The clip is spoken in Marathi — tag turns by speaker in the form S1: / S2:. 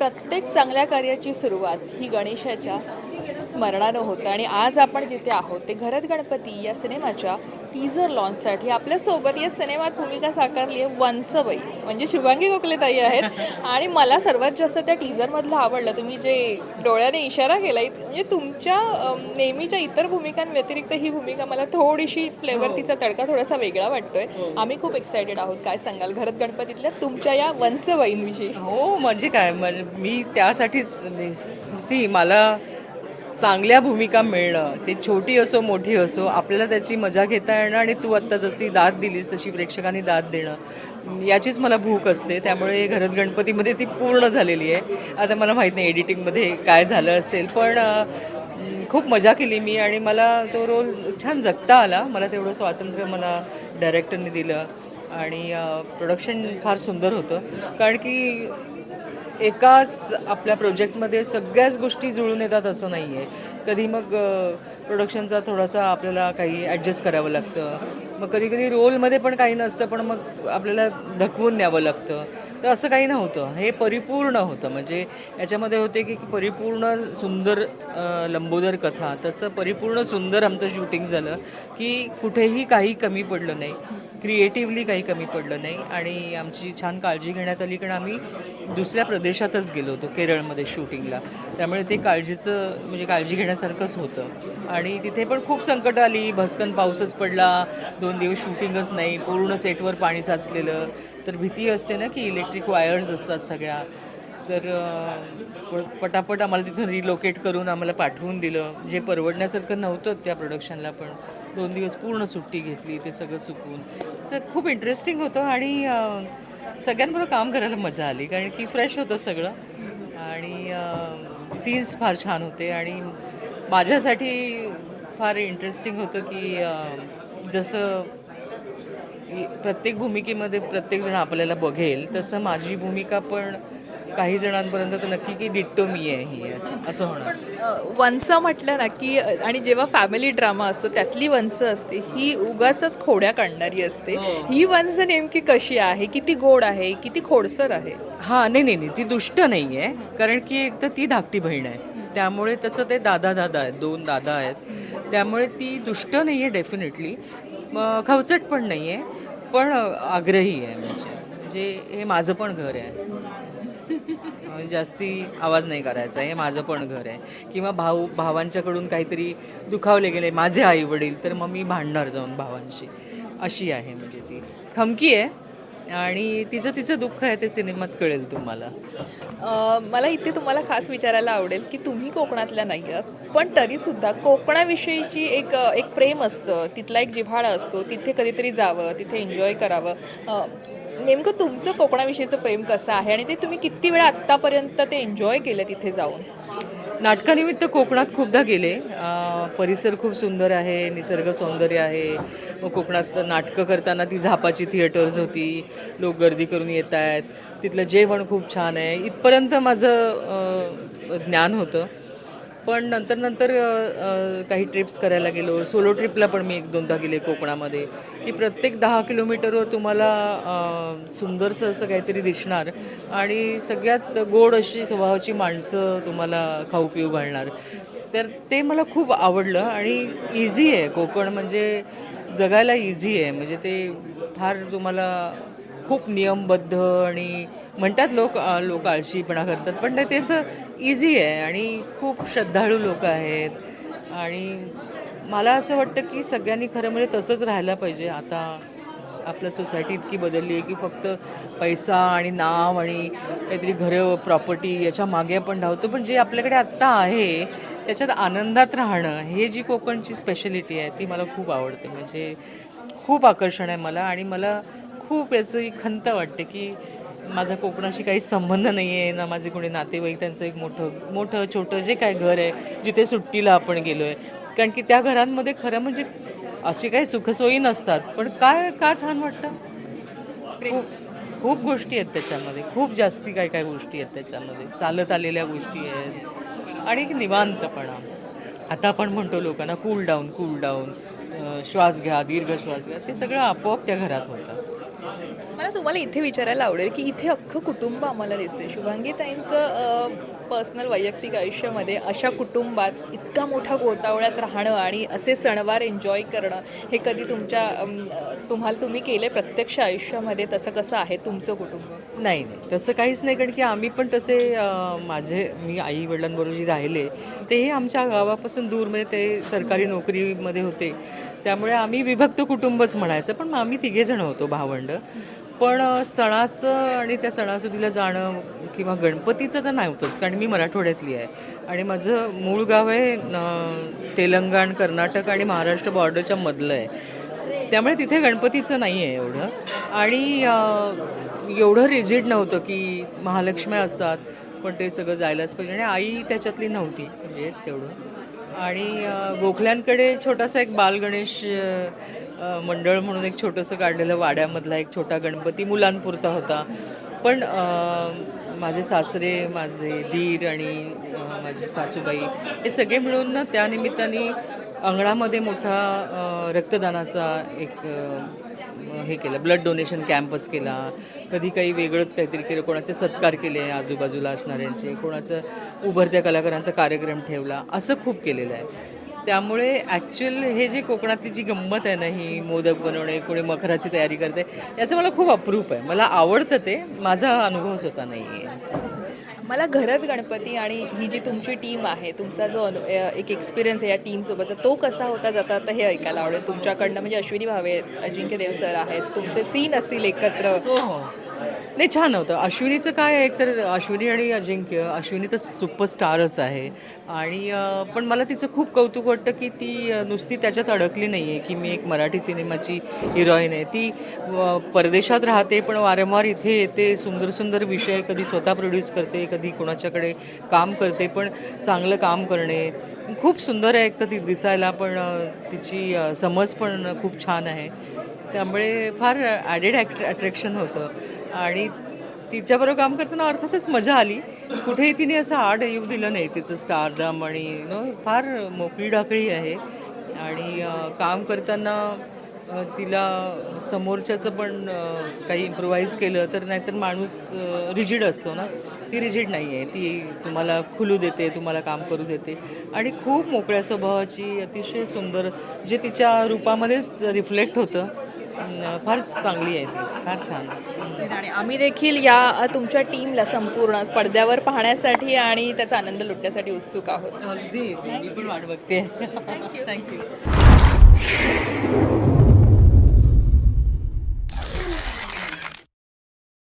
S1: प्रत्येक चांगल्या कार्याची सुरुवात ही गणेशाच्या स्मरणानं होतं. आणि आज आपण जिथे आहोत ते घरत गणपती या सिनेमाच्या टीझर लॉन्चसाठी आपल्यासोबत या सिनेमात भूमिका साकारली आहे वंसबाई. म्हणजे शुभांगी गोखलेताई आहेत. आणि मला सर्वात जास्त त्या टीझरमधलं आवडलं. तुम्ही जे डोळ्याने इशारा केला म्हणजे तुमच्या नेहमीच्या इतर भूमिकांव्यतिरिक्त ही भूमिका मला थोडीशी फ्लेवर तिचा तडका थोडासा वेगळा वाटतोय. आम्ही खूप एक्सायटेड आहोत. काय सांगाल? घरत गणपतीतल्या तुमच्या या वंसबाईंविषयी.
S2: हो म्हणजे काय? म्हणजे मी त्यासाठीच सी मला चांगल्या भूमिका मिळणं ते छोटी असो मोठी असो आपल्याला त्याची मजा घेता येणं आणि तू आत्ता जशी दाद दिलीस तशी प्रेक्षकांनी दाद देणं याचीच मला भूक असते. त्यामुळे घरात गणपतीमध्ये ती पूर्ण झालेली आहे. आता मला माहीत नाही एडिटिंगमध्ये काय झालं असेल पण खूप मजा केली मी आणि मला तो रोल छान जगता आला. मला तेवढं स्वातंत्र्य मला डायरेक्टरने दिलं आणि प्रोडक्शन फार सुंदर होतं. कारण की एकाच आपल्या प्रोजेक्टमध्ये सगळ्याच गोष्टी जुळून येतात असं नाही आहे. कधी मग प्रोडक्शनचा थोडासा आपल्याला काही ॲडजस्ट करावं लागतं. मग कधी कधी रोलमध्ये पण काही नसतं पण मग आपल्याला धकवून न्यावं लागतं. तर असं काही नव्हतं. हे परिपूर्ण होतं. म्हणजे याच्यामध्ये होते की परिपूर्ण सुंदर लंबोदर कथा तसं परिपूर्ण सुंदर आमचं शूटिंग झालं की कुठेही काही कमी पडलं नाही. क्रिएटिव्हली काही कमी पडलं नाही आणि आमची छान काळजी घेण्यात आली कारण आम्ही दुसऱ्या प्रदेशातच गेलो होतो केरळमध्ये शूटिंगला. त्यामुळे ते काळजीचं म्हणजे काळजी घेण्यासारखंच होतं. आणि तिथे पण खूप संकट आली भस्कन पाऊसच पडला दोन दिवस शूटिंगच नाही पूर्ण सेटवर पाणी साचलेलं. तर भीती असते ना की इलेक्ट्रिक वायर्स असतात सगळ्या. तर प- पटापट आम्हाला तिथून रिलोकेट करून आम्हाला पाठवून दिलं. जे परवडण्यासारखं नव्हतं त्या प्रोडक्शनला पण. दोन दिवस पूर्ण सुट्टी घेतली ते सगळं चुकून. तर खूप इंटरेस्टिंग होतं आणि सगळ्यांबरोबर काम करायला मजा आली कारण की फ्रेश होतं सगळं. आणि सीन्स फार छान होते आणि माझ्यासाठी फार इंटरेस्टिंग होतं की जसं प्रत्येक भूमिकेमध्ये प्रत्येकजण आपल्याला बघेल तसं माझी भूमिका पण काही जणांपर्यंत तर नक्की की डिट्टो मी आहे ही असं असं होणार.
S1: वंस म्हटलं ना की आणि जेव्हा फॅमिली ड्रामा असतो त्यातली वंस असते ही उगाच खोड्या काढणारी असते. ही. वंस नेमकी कशी आहे? किती गोड आहे? किती खोडसर आहे?
S2: हां नाही नाही नाही ती दुष्ट नाही आहे. कारण की एक तर ती धाकटी बहीण आहे. त्यामुळे तसं ते दादा दादा आहेत दोन दादा आहेत. त्यामुळे ती दुष्ट नाही आहे डेफिनेटली खवचट पण नाही आहे पण आग्रही आहे म्हणजे. म्हणजे हे माझं पण घर आहे. जास्ती आवाज नाही करायचा हे माझं पण घर आहे. किंवा भाऊ भावांच्याकडून काहीतरी दुखावले गेले माझे आई वडील तर मग मी भांडणार जाऊन भावांशी. अशी आहे म्हणजे ती. खमकी आहे आणि तिचं तिचं दुःख आहे ते सिनेमात कळेल तुम्हाला.
S1: मला इथे तुम्हाला खास विचारायला आवडेल की तुम्ही कोकणातल्या नाही आहात पण तरीसुद्धा कोकणाविषयीची एक एक प्रेम असतं. तिथला एक जिव्हाळा असतो तिथे कधीतरी जावं तिथे एन्जॉय करावं. नेमकं तुमचं कोकणाविषयीचं प्रेम कसं आहे आणि ते तुम्ही किती वेळा आत्तापर्यंत ते एन्जॉय केलं तिथे जाऊन?
S2: नाटकानिमित्त कोकणात खूपदा गेले. परिसर खूप सुंदर आहे निसर्ग सौंदर्य आहे. मग कोकणात नाटकं करताना ती झापाची थिएटर्स होती. लोक गर्दी करून येत आहेत तिथलं जेवण खूप छान आहे. इथपर्यंत माझं ज्ञान होतं. पण नंतर नंतर काही ट्रिप्स करायला गेलो. सोलो ट्रिपला पण मी एक दोनदा गेले कोकणामध्ये. की प्रत्येक दहा किलोमीटरवर तुम्हाला सुंदरसं असं काहीतरी दिसणार. आणि सगळ्यात गोड अशी स्वभावाची माणसं तुम्हाला खाऊ पिऊ घालणार. तर ते मला खूप आवडलं आणि इझी आहे. कोकण म्हणजे जगायला इझी आहे. म्हणजे ते फार तुम्हाला खूप नियमबद्ध आणि म्हणतात लोक लोक आळशीपणा करतात. पण ते असं इझी आहे आणि खूप श्रद्धाळू लोक आहेत. आणि मला असं वाटतं की सगळ्यांनी खरं म्हणजे तसंच राहायला पाहिजे. आता आपलं सोसायटी इतकी बदलली आहे की फक्त पैसा आणि नाव आणि काहीतरी घरं प्रॉपर्टी याच्या मागे आपण धावतो. पण जे आपल्याकडे आत्ता आहे त्याच्यात आनंदात राहणं हे जी कोकणची स्पेशलिटी आहे ती मला खूप आवडते. म्हणजे खूप आकर्षण आहे मला आणि मला खूप याचं खंत वाटते की माझा कोकणाशी काही संबंध नाही आहे ना माझे कोणी नातेवाईक त्यांचं एक मोठं मोठं छोटं जे काय घर आहे जिथे सुट्टीला आपण गेलो आहे कारण की त्या घरांमध्ये खरं म्हणजे अशी काही सुखसोयी नसतात. पण काय का छान वाटतं? खूप खूप गोष्टी आहेत त्याच्यामध्ये. खूप जास्ती काय काय गोष्टी आहेत त्याच्यामध्ये. चालत आलेल्या गोष्टी आहेत. आणि एक निवांतपणा. आता आपण म्हणतो लोकांना कूल डाऊन कूल डाऊन श्वास घ्या दीर्घ श्वास घ्या. ते सगळं आपोआप त्या घरात होतं
S1: मला तुम्हाला इथे विचारायला आवडेल की इथे अख्खं कुटुंब आम्हाला दिसते शुभांगीताईंचं पर्सनल वैयक्तिक आयुष्यामध्ये अशा कुटुंबात इतका मोठा गोतावळ्यात राहणं आणि असे सणवार एन्जॉय करणं हे कधी तुमच्या तुम्हाला तुम्ही केले प्रत्यक्ष आयुष्यामध्ये तसं कसं आहे तुमचं कुटुंब?
S2: नाही नाही. तसं काहीच नाही कारण की आम्ही पण तसे माझे मी आई वडिलांबरोबर जे राहिले ते हे आमच्या गावापासून दूर म्हणजे ते सरकारी नोकरीमध्ये होते. त्यामुळे आम्ही विभक्त कुटुंबच म्हणायचं पण मग आम्ही तिघेजण होतो भावंड. पण सणाचं आणि त्या सणासुदीला जाणं किंवा गणपतीचं तर नव्हतंच कारण मी मराठवाड्यातली आहे. आणि माझं मूळ गाव आहे तेलंगण कर्नाटक आणि महाराष्ट्र बॉर्डरच्या मधलं आहे. त्यामुळे तिथे गणपतीचं नाही आहे एवढं. आणि एवढं रिजिड नव्हतं की महालक्ष्म्या असतात पण ते सगळं जायलाच पाहिजे. आणि आई त्याच्यातली नव्हती म्हणजे तेवढं. आणि गोखल्यांकडे छोटासा एक बालगणेश मंडळ म्हणून एक छोटंसं काढलेलं वाड्यामधला एक छोटा गणपती मुलांपुरता होता. पण माझे सासरे माझे दीर आणि माझे माझी सासूबाई हे सगळे मिळून ना त्यानिमित्ताने अंगणामध्ये मोठा रक्तदानाचा एक हे केलं. ब्लड डोनेशन कॅम्पच केला. कधी काही वेगळंच काहीतरी केलं. कोणाचे सत्कार केले आजूबाजूला असणाऱ्यांचे. कोणाचं उभरत्या कलाकारांचा कार्यक्रम ठेवला. असं खूप केलेलं आहे. त्यामुळे ॲक्च्युअल हे जे कोकणातली जी गंमत आहे ना ही मोदक बनवणे कोणी मखराची तयारी करते याचं मला खूप अप्रूप आहे. मला आवडतं ते. माझा अनुभव स्वतः नाही आहे
S1: मला घरात गणपती आणि ही जी तुमची टीम आहे तुमचा जो अनु एक एक्सपिरियन्स आहे या टीमसोबतचा तो कसा होता जाता आता हे ऐकायला आवडेल. तुमच्याकडनं म्हणजे अश्विनी भावे अजिंक्य देव सर आहेत तुमचे सीन असतील एकत्र.
S2: हो. हो. नाही छान होतं. अश्विनीचं काय आहे एकतर अश्विनी आणि अजिंक्य अश्विनी तर सुपरस्टारच आहे. आणि पण मला तिचं खूप कौतुक वाटतं की ती नुसती त्याच्यात अडकली नाही आहे की मी एक मराठी सिनेमाची हिरोईन आहे. ती परदेशात राहते पण वारंवार इथे येते सुंदर सुंदर विषय कधी स्वतः प्रोड्यूस करते कधी कोणाच्याकडे काम करते पण चांगलं काम करणे. खूप सुंदर आहे एक तर ती दिसायला पण तिची समज पण खूप छान आहे. त्यामुळे फार ॲडेड ॲक्ट अट्रॅक्शन होतं. आणि तिच्याबरोबर काम करताना अर्थातच मजा आली. कुठेही तिने असं आड येऊ दिलं नाही तिचं स्टारडम आणि नो फार मोकळी डाकळी आहे. आणि काम करताना तिला समोरच्याचं पण काही इम्प्रोवाईज केलं तर नाहीतर माणूस रिजिड असतो ना. ती रिजिड नाही आहे ती तुम्हाला खुलू देते तुम्हाला काम करू देते. आणि खूप मोकळ्या स्वभावाची अतिशय सुंदर जे तिच्या रूपामध्येच रिफ्लेक्ट होतं. फार चांगली आहे ती फार छान.
S1: आणि आम्ही देखील या तुमच्या टीमला संपूर्ण पडद्यावर पाहण्यासाठी आणि त्याचा आनंद लुटण्यासाठी उत्सुक आहोत.
S2: अगदी मी पण वाट बघते. थँक्यू